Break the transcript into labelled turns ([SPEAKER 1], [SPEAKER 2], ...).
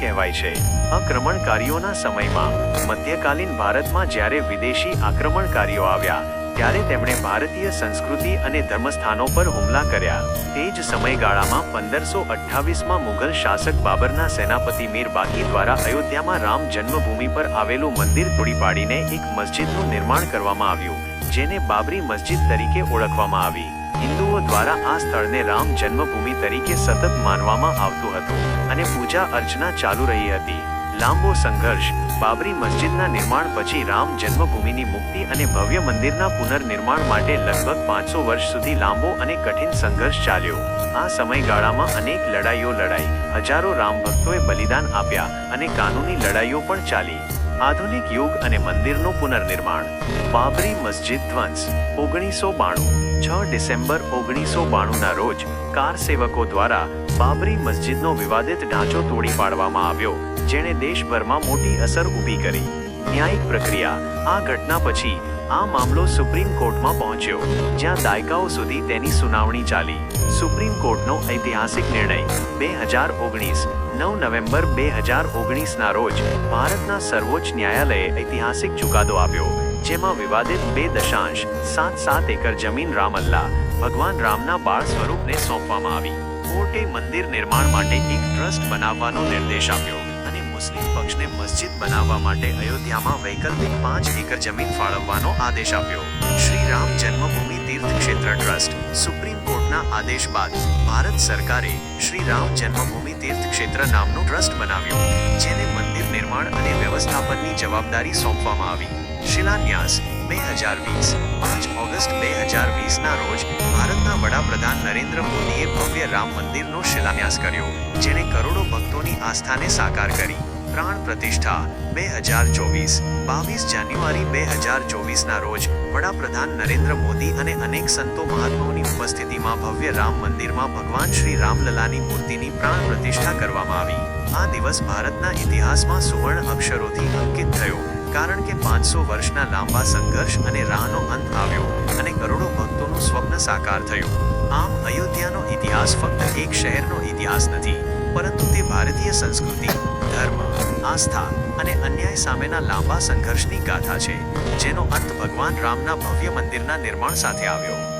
[SPEAKER 1] કહેવાય છે. આક્રમણકારીઓના સમયમાં, મધ્યકાલીન ભારતમાં જ્યારે વિદેશી આક્રમણકારીઓ આવ્યા, ત્યારે તેમણે ભારતીય સંસ્કૃતિ અને ધર્મસ્થાનો પર હુમલા કર્યા. તે જ સમયગાળામાં પંદરસો અઠ્ઠાવીસમાં મુઘલ શાસક બાબરના સેનાપતિ મીર બાકી દ્વારા અયોધ્યામાં રામ જન્મભૂમિ પર આવેલું મંદિર તોડી પાડીને એક મસ્જિદનું નિર્માણ કરવામાં આવ્યું, જેને બાબરી મસ્જિદ તરીકે ઓળખવામાં આવી. દ્વારા આ સ્થળને રામ જન્મભૂમિ તરીકે સતત માનવામાં આવતું હતું અને પૂજા અર્ચના ચાલુ રહી હતી. લાંબો સંઘર્ષ, બાબરી મસ્જિદના નિર્માણ પછી રામ જન્મભૂમિની મુક્તિ અને ભવ્ય મંદિરના પુનર્નિર્માણ માટે લગભગ પાંચસો વર્ષ સુધી લાંબો અને કઠિન સંઘર્ષ ચાલ્યો. આ સમયગાળામાં અનેક લડાઈઓ લડાઈ, હજારો રામ ભક્તોએ બલિદાન આપ્યા અને કાનૂની લડાઈઓ પણ ચાલી. આધુનિક યુગ અને મંદિરનું પુનર્નિર્માણ. બાબરી મસ્જિદ ધ્વંસ, ઓગણીસો બાણું. છ ડિસેમ્બર ઓગણીસો બાણુંના રોજ કાર સેવકો દ્વારા બાબરી મસ્જિદનો વિવાદિત ઢાંચો તોડી પાડવામાં આવ્યો, જેણે દેશભરમાં મોટી અસર ઊભી કરી. ન્યાયિક પ્રક્રિયા, આ ઘટના પછી આ મામલો સુપ્રીમ કોર્ટમાં પહોંચ્યો, જ્યાં દાયકાઓ સુધી તેની સુનાવણી ચાલી. સુપ્રીમ કોર્ટનો ઐતિહાસિક નિર્ણય, બે હજાર ઓગણીસ, નવ નવેમ્બર બે હજાર ઓગણીસના રોજ, ભારતના સર્વોચ્ચ ન્યાયાલયે ઐતિહાસિક ચુકાદો આપ્યો, જેમાં વિવાદિત બે દશાંશ, સાત સાત એકર જમીન રામલ્લા, ભગવાન રામના બાળ સ્વરૂપને સોંપવામાં આવી. કોર્ટે મંદિર નિર્માણ માટે એક ટ્રસ્ટ બનાવવાનો નિર્દેશ આપ્યો. મુસ્લિમ પક્ષને મસ્જિદ બનાવવા માટે અયોધ્યામાં વૈકલ્પિક પાંચ એકર જમીન ફાળવવાનો આદેશ આપ્યો. શ્રી રામ જન્મભૂમિ તીર્થ ક્ષેત્ર ટ્રસ્ટ, સુપ્રીમ કોર્ટના આદેશ બાદ ભારત સરકારે શ્રી રામ જન્મભૂમિ તીર્થ ક્ષેત્ર નામનું ટ્રસ્ટ બનાવ્યું, જેને મંદિર નિર્માણ અને વ્યવસ્થાપનની જવાબદારી સોંપવામાં આવી. શિલાન્યાસ બે હજાર વીસ, પાંચ ઓગસ્ટ બે હજાર વીસના રોજ ભારતના વડાપ્રધાન નરેન્દ્ર મોદીએ ભવ્ય રામ મંદિરનો શિલાન્યાસ કર્યો, જેણે કરોડો ભક્તોની આસ્થાને સાકાર કરી. પ્રાણ પ્રતિષ્ઠા બે હજાર ચોવીસ. બાવીસ જાન્યુઆરી બે હજાર ચોવીસના રોજ વડાપ્રધાન નરેન્દ્ર મોદી અને અનેક સંતો મહાત્માઓની ઉપસ્થિતિમાં ભવ્ય રામ મંદિરમાં ભગવાન શ્રી રામલલાની મૂર્તિની પ્રાણ પ્રતિષ્ઠા કરવામાં આવી. આ દિવસ ભારતના ઇતિહાસમાં સુવર્ણ અક્ષરોથી અંકિત થયો, કારણ કે પાંચસો વર્ષના લાંબા સંઘર્ષ અને રાહનો અંત આવ્યો અને કરોડો ભક્તોનું સ્વપ્ન સાકાર થયું. આમ અયોધ્યાનો ઇતિહાસ ફક્ત એક શહેરનો ઇતિહાસ નથી, પરંતુ તે ભારતીય સંસ્કૃતિ, ધર્મ આસ્થા અને અન્યાય સામેના લાંબા સંઘર્ષની ગાથા છે, જેનો અંત ભગવાન રામના ભવ્ય મંદિરના નિર્માણ સાથે આવ્યો.